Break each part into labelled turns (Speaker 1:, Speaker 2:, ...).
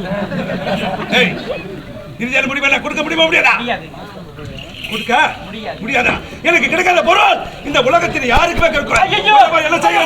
Speaker 1: ஏய் இறுதியான முடிவு கொடுக்க முடியுமா முடியாதா? கொடுக்க
Speaker 2: முடியாது.
Speaker 1: எனக்கு கிடைக்காத பொருள் இந்த உலகத்தில் யாருக்குமே கிடைக்கூடாது! என்ன செய்ய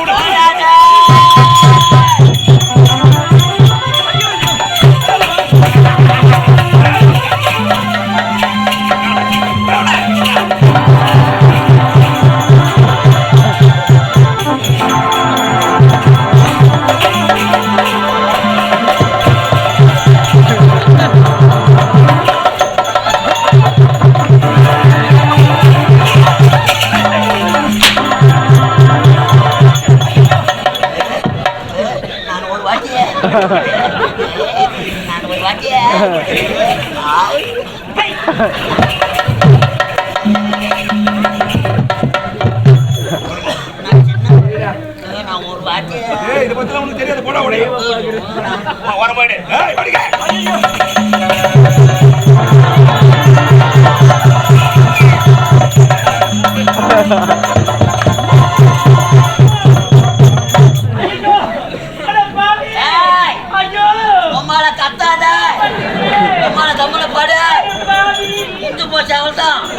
Speaker 3: நான் ஒரு வாட்டிய நான் ஒரு வாட்டிய
Speaker 1: ஏய் இத பத்தி உனக்கு தெரியாது போடா உடைய வர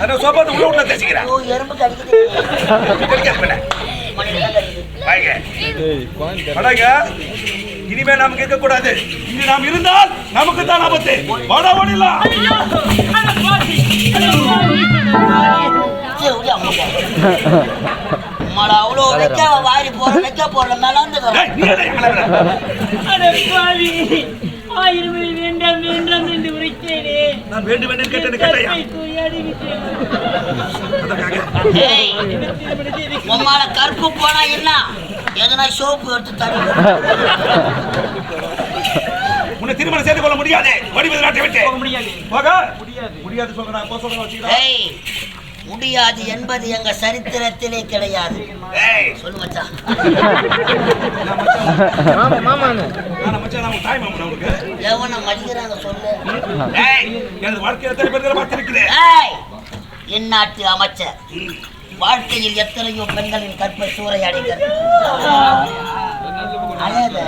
Speaker 1: வந்து உள்ள உள்ள தேய்ச்சிக்கிறேன்.
Speaker 3: ஐயோ எறும்பு கடிக்குது
Speaker 1: கடிக்காது பின்ன.
Speaker 3: மணிதான் கடிக்குது
Speaker 1: வாங்க. வாடாங்க. இனிமே நமக்கு இருக்க கூடாது இங்கு நாம் இருந்தால் நமக்கு தான் ஆபத்து வாடா ஓடிலாம்
Speaker 3: அம்மாடா, அவ்வளோ வைக்க வாரி போற வைக்க போற
Speaker 2: பாவி ஆயிரம் வேண்டாம் வேண்டாம் என்று உரைத்தேனே
Speaker 1: நான் வேண்டும் கேட்டேன் கேட்டையா
Speaker 3: கருப்பு போனா என்ன? எதனா சோப்பு எடுத்து தரு
Speaker 1: உன்னை திருமணம் செய்து கொள்ள முடியாது. வடிவது நாட்டை விட்டு.
Speaker 2: போக முடியாது.
Speaker 1: போக?
Speaker 2: முடியாது.
Speaker 1: முடியாது சொல்றேன். போ சொல்றேன் வச்சுக்கிறேன்.
Speaker 3: ஏய் முடியாது என்பது எங்க சரித்திரத்திலே கிடையாது.
Speaker 1: ஏய்.
Speaker 3: சொல்லு மச்சான். எவனை மதிக்கிறாங்க சொல்லு. இந்நாட்டு அமைச்சர். வாழ்க்கையில் எத்தனையோ பெண்களின் கற்பை சூறையாடிகள் அழாத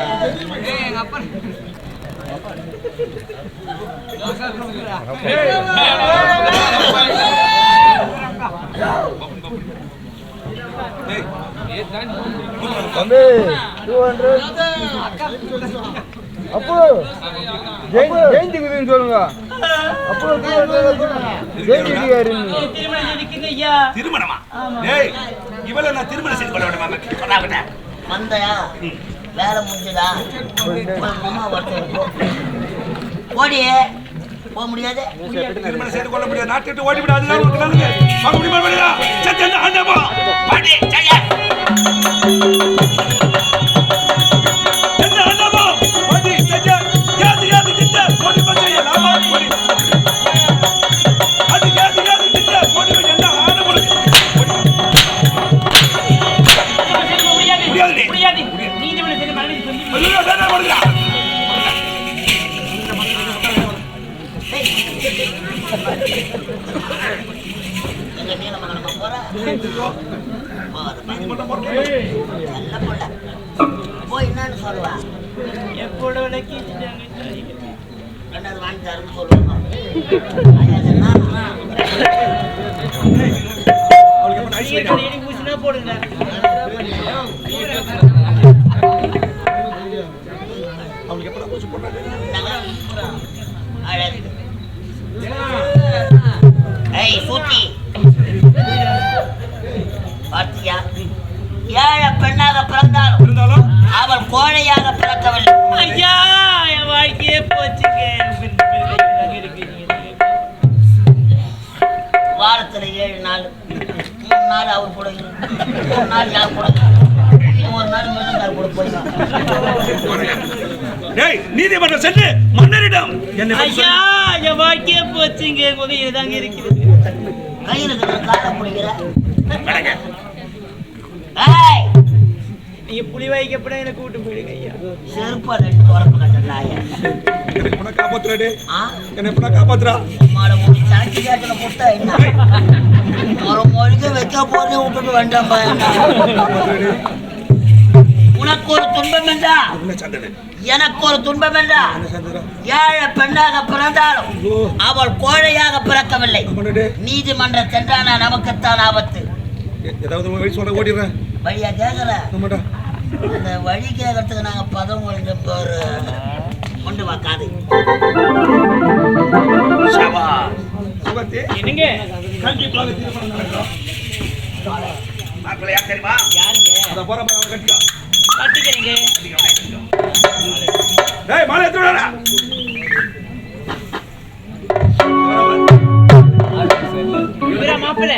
Speaker 4: தம்பி டூ ஹண்ட்ரட் அப்போ. ஜெயந்தி குதின்னு சொல்லுங்க. அப்போ ஜெயந்தி
Speaker 1: திருமணமா? ஏய் இவளை நான் திருமணம் செய்து கொள்ள விட
Speaker 3: வந்தயா வேலை முடிஞ்சுதா? அம்மா ஒருத்தர் ஓடி போக முடியாது.
Speaker 1: திருமணம் செய்து கொள்ள முடியாது. நாட்டை விட்டு ஓடி விடாது உனக்கு நல்லது
Speaker 3: போய் என்னன்னு சொல்லுவா
Speaker 2: எப்போட விளக்கி
Speaker 3: என்னது வாங்கி தரேன்னு சொல்லுவாங்க போடுங்க நான் கோழையாக பிறக்கவில்லை. ஐயா என் வாழ்க்கையே
Speaker 1: போச்சுங்க. வாரத்தில் ஏழு நாள்
Speaker 2: மூணு நாள் அவர்
Speaker 1: கூட மூணு நாள் யார் கூட ஒரு நாள் மிருந்தார் கூட போய் நீதிமன்றம் சென்று மன்னரிடம்
Speaker 2: ஐயா என் வாழ்க்கையே போச்சுங்க. உதவி தாங்க இருக்குது.
Speaker 3: கையில் காலை பிடிக்கிற.
Speaker 2: நீங்க புலி வைக்கப்பட எனக்கு கூட்டு போயிடுங்க ஐயா.
Speaker 3: உரப்பு கட்டுறாய
Speaker 1: என்னை எப்படின்னா காப்பாத்துறா என்னை
Speaker 3: மாட மூடி சாட்சி கேட்கல போட்டா என்ன? ஒரு மொழிக்கு வைக்க விட்டுட்டு வேண்டாம். உனக்கு ஒரு துன்பம் என்றா? எனக்கு ஒரு துன்பம் என்றா? ஏழை பெண்ணாக பிறந்தாலும் அவள் கோழையாக பிறக்கவில்லை. நீதிமன்றம் சென்றானா நமக்குத்தான் ஆபத்து.
Speaker 1: ஏதாவது சொல்ல ஓடிடுறேன்.
Speaker 3: வழியா கேட்கல இந்த வழி கேட்கறதுக்கு நாங்க பதம் ஒழுங்கு ஒரு கொண்டு வாக்காது
Speaker 1: சுகத்தி
Speaker 2: என்னங்க?
Speaker 1: கண்டிப்பாக தீர்மானம் நடக்கும் மாப்பிள்ளை யார் தெரியுமா?
Speaker 2: யாருங்க?
Speaker 1: அத போற மாதிரி கட்டிக்கோ.
Speaker 2: கட்டிக்கிறீங்க.
Speaker 1: டேய் மாலை
Speaker 2: மாப்பிள்ள?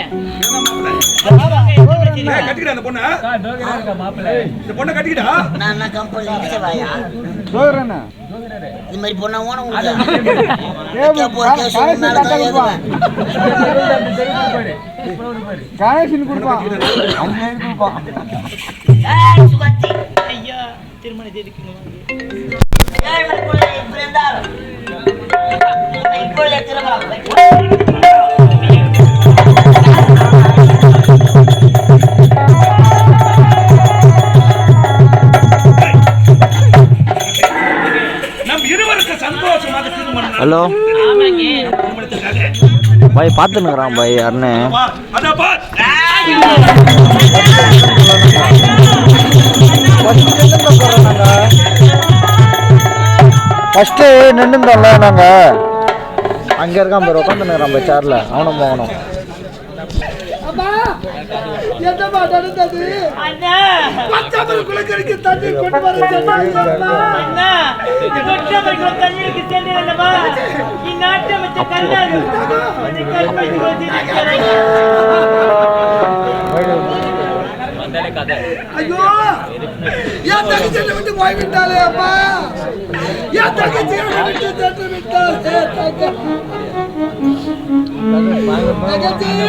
Speaker 1: கட்டிக்கிடா அந்த பொண்ணை? இந்த பொண்ணை கட்டிக்கிடா?
Speaker 3: நான் என்ன கம்பெனி மாதிரி பொண்ணா ஓன.
Speaker 4: கனெக்ஷன் கொடுப்பான்
Speaker 2: ஐயா
Speaker 5: ஹலோ. பாய் பார்த்துனுக்குறான் பாய் யாருன்னு. ஃபஸ்ட்டு நின்றுந்தோம்ல நாங்கள் அங்கே இருக்கான் பாரு உட்காந்துனுக்குறான் பாய் சேரில் அவனும் போகணும்.
Speaker 2: அண்ணா. அண்ணா. கொற்றவர்கள் தண்ணீருக்கு சென்றல்லவா இந்நாட்டமற்ற கல்லாது கொஞ்சம் கற்பழித்து கொண்டிருக்கிறேன்
Speaker 4: ஐயோ. என் தங்கச்சி என்னை விட்டு போய்விட்டாளே அப்பா. என் தங்கச்சி என்னை விட்டு சென்று விட்டாளே தங்கச்சி.